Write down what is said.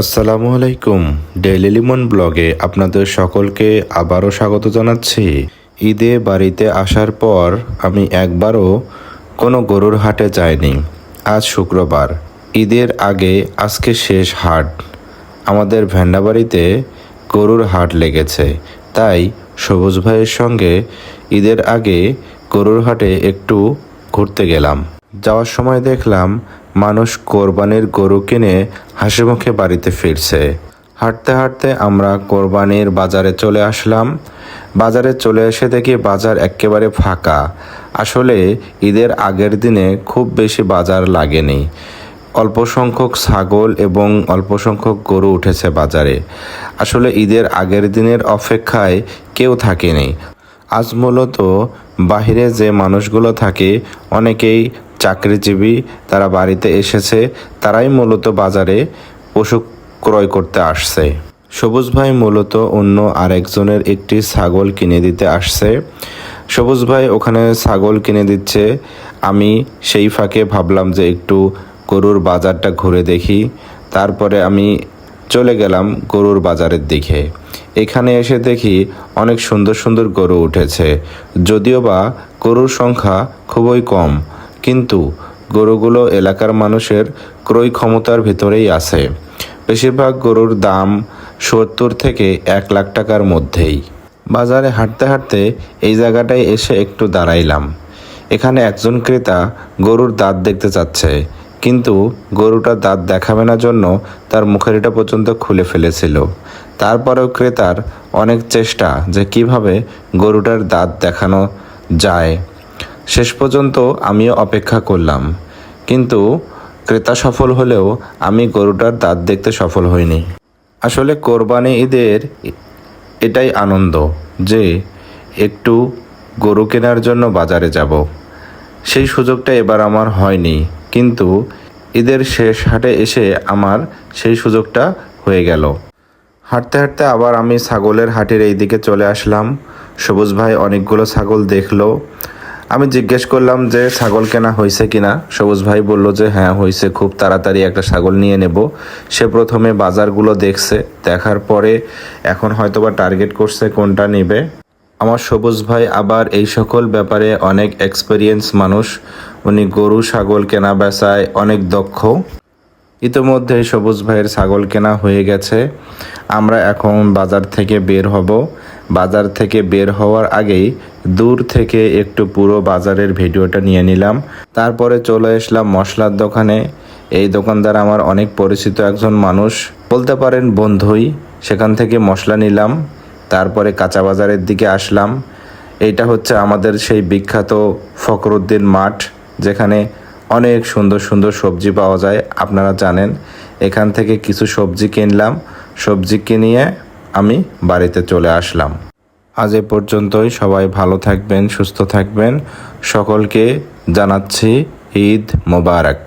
আসসালামু আলাইকুম। ডেইলি লিমন ব্লগে আপনাদের সকলকে আবারও স্বাগত জানাচ্ছি। ঈদে বাড়িতে আসার পর আমি একবারও কোনো গরুর হাটে যাইনি। আজ শুক্রবার। ঈদের আগে আজকে শেষ হাট। আমাদের ভেন্ডাবাড়িতে গরুর হাট লেগেছে। তাই সবুজ ভাইয়ের সঙ্গে ঈদের আগে গরুর হাটে একটু ঘুরতে গেলাম। যাওয়ার সময় দেখলাম মানুষ কোরবানির গরু কিনে হাসি মুখে বাড়িতে ফিরছে। হাঁটতে হাঁটতে আমরা কোরবানির বাজারে চলে আসলাম। বাজারে চলে এসে দেখি বাজার একেবারে ফাঁকা। আসলে ঈদের আগের দিনে খুব বেশি বাজার লাগেনি। অল্প সংখ্যক ছাগল এবং অল্প সংখ্যক গরু উঠেছে বাজারে। আসলে ঈদের আগের দিনের অপেক্ষায় কেউ থাকেনি। আজ মূলত বাহিরে যে মানুষগুলো থাকে, অনেকেই চাকরিজীবী তারা বাড়িতে এসেছে, তারাই মূলত বাজারে পশু ক্রয় করতে আসছে। সবুজ ভাই মূলত অন্য আরেকজনের একটি ছাগল কিনে দিতে আসছে। সবুজ ভাই, ওখানে ছাগল কিনে দিচ্ছে। আমি সেই ফাঁকে ভাবলাম যে একটু গরুর বাজারটা ঘুরে দেখি। তারপরে আমি চলে গেলাম গরুর বাজারের দিকে। এখানে এসে দেখি অনেক সুন্দর সুন্দর গরু উঠেছে। যদিও বা গরুর সংখ্যা খুবই কম কিন্তু গরুগুলো এলাকার মানুষের ক্রয় ক্ষমতার ভিতরেই আছে। বেশিরভাগ গরুর দাম সত্তর থেকে এক লাখ টাকার মধ্যেই। বাজারে হাঁটতে হাঁটতে এই জায়গাটায় এসে একটু দাঁড়াইলাম। এখানে একজন ক্রেতা গরুর দাঁত দেখতে চাচ্ছে, কিন্তু গরুটার দাঁত দেখাবে না জন্য তার মুখারিটা পর্যন্ত খুলে ফেলেছিল। তারপরেও ক্রেতার অনেক চেষ্টা যে কীভাবে গরুটার দাঁত দেখানো যায়। শেষ পর্যন্ত আমিও অপেক্ষা করলাম। কিন্তু ক্রেতা সফল হলেও আমি গরুটার দাঁত দেখতে সফল হইনি। আসলে কোরবানি ঈদের এটাই আনন্দ যে একটু গরু কেনার জন্য বাজারে যাব। সেই সুযোগটা এবার আমার হয়নি, কিন্তু ঈদের শেষ হাটে এসে আমার সেই সুযোগটা হয়ে গেল। হাঁটতে হাঁটতে আবার আমি ছাগলের হাটের এই দিকে চলে আসলাম। সবুজ ভাই অনেকগুলো ছাগল দেখল। আমি জিজ্ঞেস করলাম যে ছাগল কেনা হয়েছে কিনা। সবুজ ভাই বলল যে হ্যাঁ হয়েছে। খুব তাড়াতাড়ি একটা ছাগল নিয়ে নেব। সে প্রথমে বাজারগুলো দেখছে। দেখার পরে এখন হয়তোবা টার্গেট করছে কোনটা নেবে। আমার সবুজ ভাই আবার এই সকল ব্যাপারে অনেক এক্সপেরিয়েন্স মানুষ। উনি গরু ছাগল কেনা বেচায় অনেক দক্ষ। ইতোমধ্যে সবুজ ভাইয়ের ছাগল কেনা হয়ে গেছে। আমরা এখন বাজার থেকে বের হব। বাজার থেকে বের হওয়ার আগেই দূর থেকে একটু পুরো বাজারের ভিডিওটা নিয়ে নিলাম। তারপরে চলে আসলাম মশলার দোকানে। এই দোকানদার আমার অনেক পরিচিত একজন মানুষ। বলতে পারেন বন্ধুই। সেখান থেকে মশলা নিলাম। তারপরে কাঁচা বাজারের দিকে আসলাম। এটা হচ্ছে আমাদের সেই বিখ্যাত ফখরুদ্দিন মাঠ, যেখানে অনেক সুন্দর সুন্দর সবজি পাওয়া যায়। আপনারা জানেন, এখান থেকে কিছু সবজি কিনলাম। সবজি কিনিয়ে আমি বাড়িতে চলে আসলাম। আজ এ পর্যন্তই। সবাই ভালো থাকবেন সুস্থ থাকবেন। সকলকে জানাচ্ছি ঈদ মোবারক।